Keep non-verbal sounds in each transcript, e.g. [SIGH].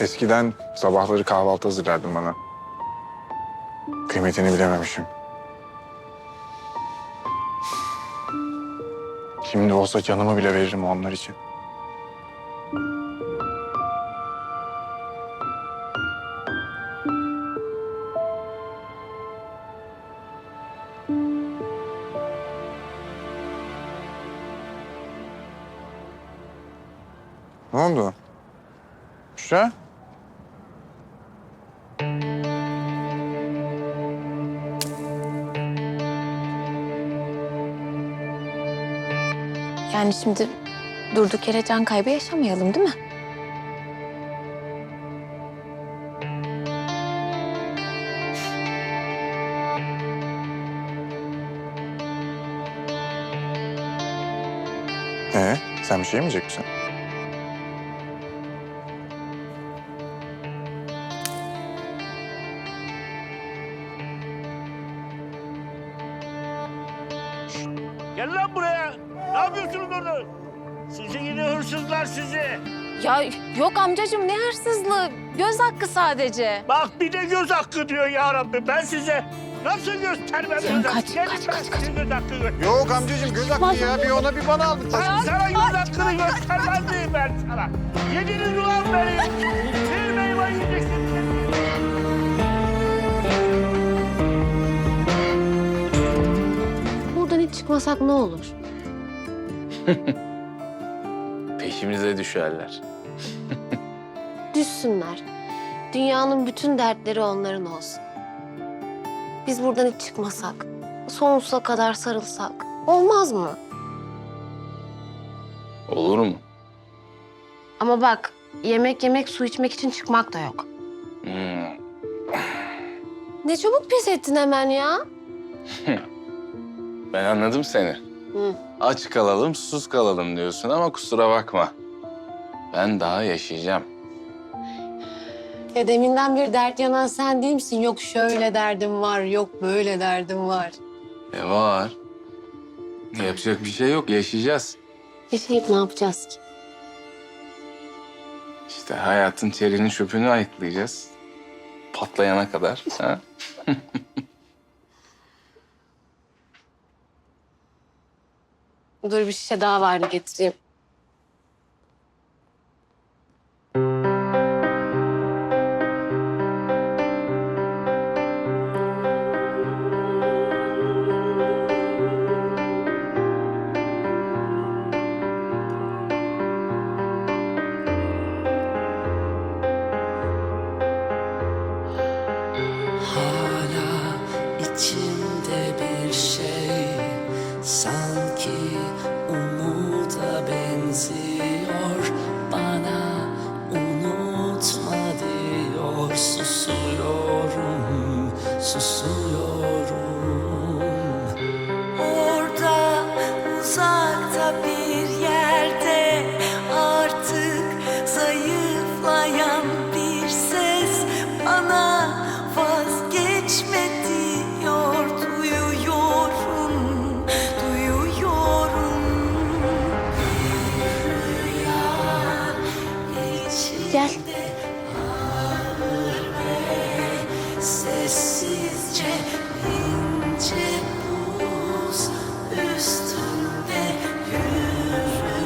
Eskiden sabahları kahvaltı hazırlardın bana. Kıymetini bilememişim. Şimdi olsa canımı bile veririm onlar için. Ne oldu? Büşra? Yani şimdi durduk yere can kaybı yaşamayalım değil mi? Ee, sen bir şey yemeyecek misin? Gel lan buraya. Ne yapıyorsunuz orada? Sizi yine hırsızlar sizi. Ya yok amcacığım ne hırsızlığı. Göz hakkı sadece. Bak bir de göz hakkı diyor ya Rabbi. Ben size nasıl göstermem Sen göz hakkı? kaç, Gelin kaç, ben kaç, kaç. size göz hakkı gö- Yok amcacığım göz hakkı ya. Bir ona bir bana al. Ben sana göz hakkını göstermez miyim ben sana? Yediniz ulan beni. Bir meyve yiyeceksiniz. Buradan hiç çıkmasak ne olur? [LAUGHS] Peşimize düşerler. [LAUGHS] Düşsünler. Dünyanın bütün dertleri onların olsun. Biz buradan hiç çıkmasak, sonsuza kadar sarılsak olmaz mı? Olur mu? Ama bak, yemek yemek, su içmek için çıkmak da yok. Hmm. Ne çabuk pes ettin hemen ya. [LAUGHS] Ben anladım seni. Hı. Aç kalalım, susuz kalalım diyorsun ama kusura bakma. Ben daha yaşayacağım. Ya deminden bir dert yanan sen değil misin? Yok şöyle derdim var, yok böyle derdim var. E var. Yapacak bir şey yok, yaşayacağız. Yaşayıp ne yapacağız ki? İşte hayatın çerinin çöpünü ayıklayacağız. Patlayana kadar. Ha? [LAUGHS] Dur bir şişe daha vardı getireyim. Sanki umuda benziyor. Bana unutma diyor. Susuyorum susuyorum Gel. sessizce ince buz üstünde yürüyorum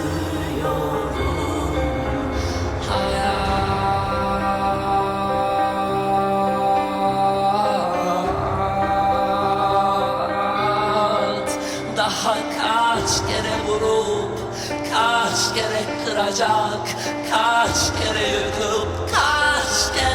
hayat Daha kaç kere vurup Kaç kere kıracak Kaç kere yıkıp Kaç kere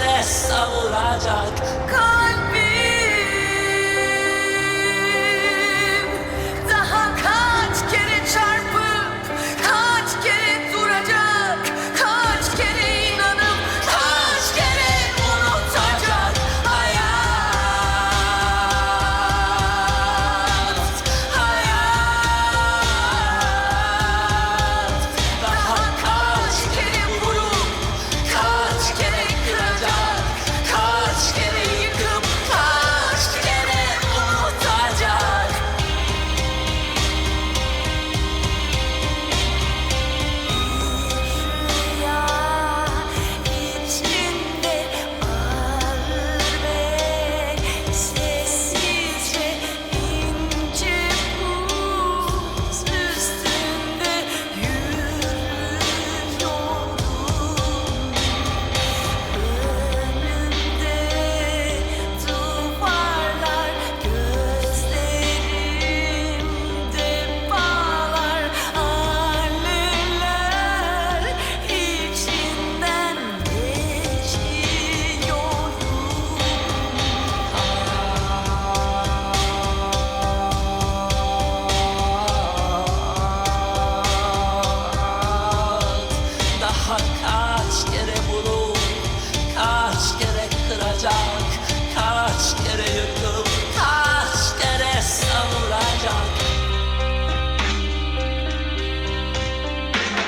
aşk gerek kıracak.